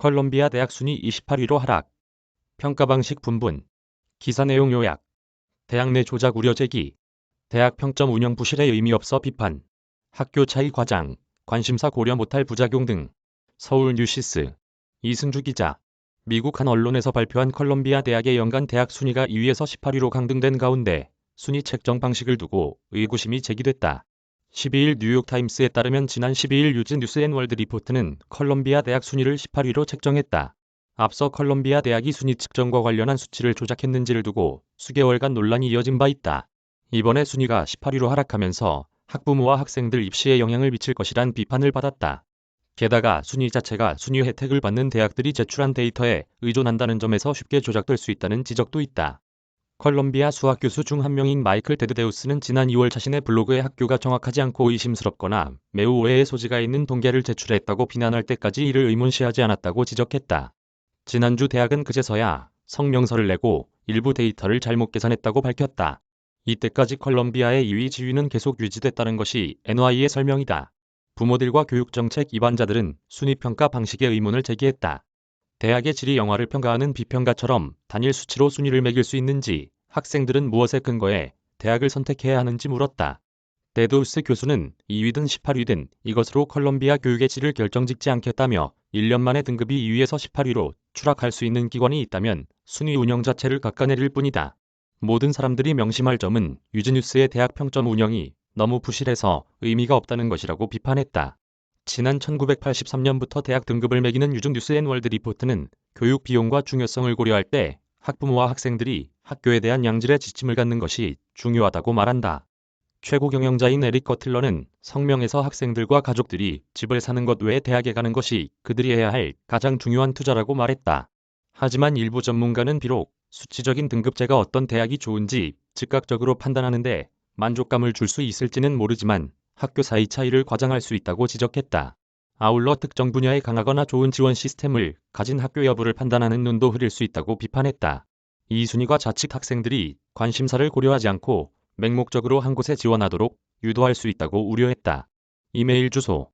컬럼비아 대학 순위 28위로 하락. 평가 방식 분분. 기사 내용 요약. 대학 내 조작 우려 제기. 대학 평점 운영 부실에 의미 없어 비판. 학교 차이 과장. 관심사 고려 못할 부작용 등. 서울 뉴시스. 이승주 기자. 미국 한 언론에서 발표한 컬럼비아 대학의 연간 대학 순위가 2위에서 18위로 강등된 가운데 순위 책정 방식을 두고 의구심이 제기됐다. 12일 뉴욕타임스에 따르면 지난 12일 유즈 뉴스 앤 월드 리포트는 컬럼비아 대학 순위를 18위로 책정했다. 앞서 컬럼비아 대학이 순위 측정과 관련한 수치를 조작했는지를 두고 수개월간 논란이 이어진 바 있다. 이번에 순위가 18위로 하락하면서 학부모와 학생들 입시에 영향을 미칠 것이란 비판을 받았다. 게다가 순위 자체가 순위 혜택을 받는 대학들이 제출한 데이터에 의존한다는 점에서 쉽게 조작될 수 있다는 지적도 있다. 컬럼비아 수학 교수 중 한 명인 마이클 데드데우스는 지난 2월 자신의 블로그에 학교가 정확하지 않고 의심스럽거나 매우 오해의 소지가 있는 통계를 제출했다고 비난할 때까지 이를 의문시하지 않았다고 지적했다. 지난주 대학은 그제서야 성명서를 내고 일부 데이터를 잘못 계산했다고 밝혔다. 이때까지 컬럼비아의 2위 지위는 계속 유지됐다는 것이 NY의 설명이다. 부모들과 교육정책 입안자들은 순위평가 방식에 의문을 제기했다. 대학의 질이 영화를 평가하는 비평가처럼 단일 수치로 순위를 매길 수 있는지 학생들은 무엇에 근거해 대학을 선택해야 하는지 물었다. 데도우스 교수는 2위든 18위든 이것으로 컬럼비아 교육의 질을 결정짓지 않겠다며 1년 만에 등급이 2위에서 18위로 추락할 수 있는 기관이 있다면 순위 운영 자체를 깎아내릴 뿐이다. 모든 사람들이 명심할 점은 유즈뉴스의 대학 평점 운영이 너무 부실해서 의미가 없다는 것이라고 비판했다. 지난 1983년부터 대학 등급을 매기는 유중 뉴스 앤 월드 리포트는 교육 비용과 중요성을 고려할 때 학부모와 학생들이 학교에 대한 양질의 지침을 갖는 것이 중요하다고 말한다. 최고 경영자인 에릭 거틀러는 성명에서 학생들과 가족들이 집을 사는 것 외에 대학에 가는 것이 그들이 해야 할 가장 중요한 투자라고 말했다. 하지만 일부 전문가는 비록 수치적인 등급제가 어떤 대학이 좋은지 즉각적으로 판단하는데 만족감을 줄 수 있을지는 모르지만 학교 사이 차이를 과장할 수 있다고 지적했다. 아울러 특정 분야에 강하거나 좋은 지원 시스템을 가진 학교 여부를 판단하는 눈도 흐릴 수 있다고 비판했다. 이 순위가 자칫 학생들이 관심사를 고려하지 않고 맹목적으로 한 곳에 지원하도록 유도할 수 있다고 우려했다. 이메일 주소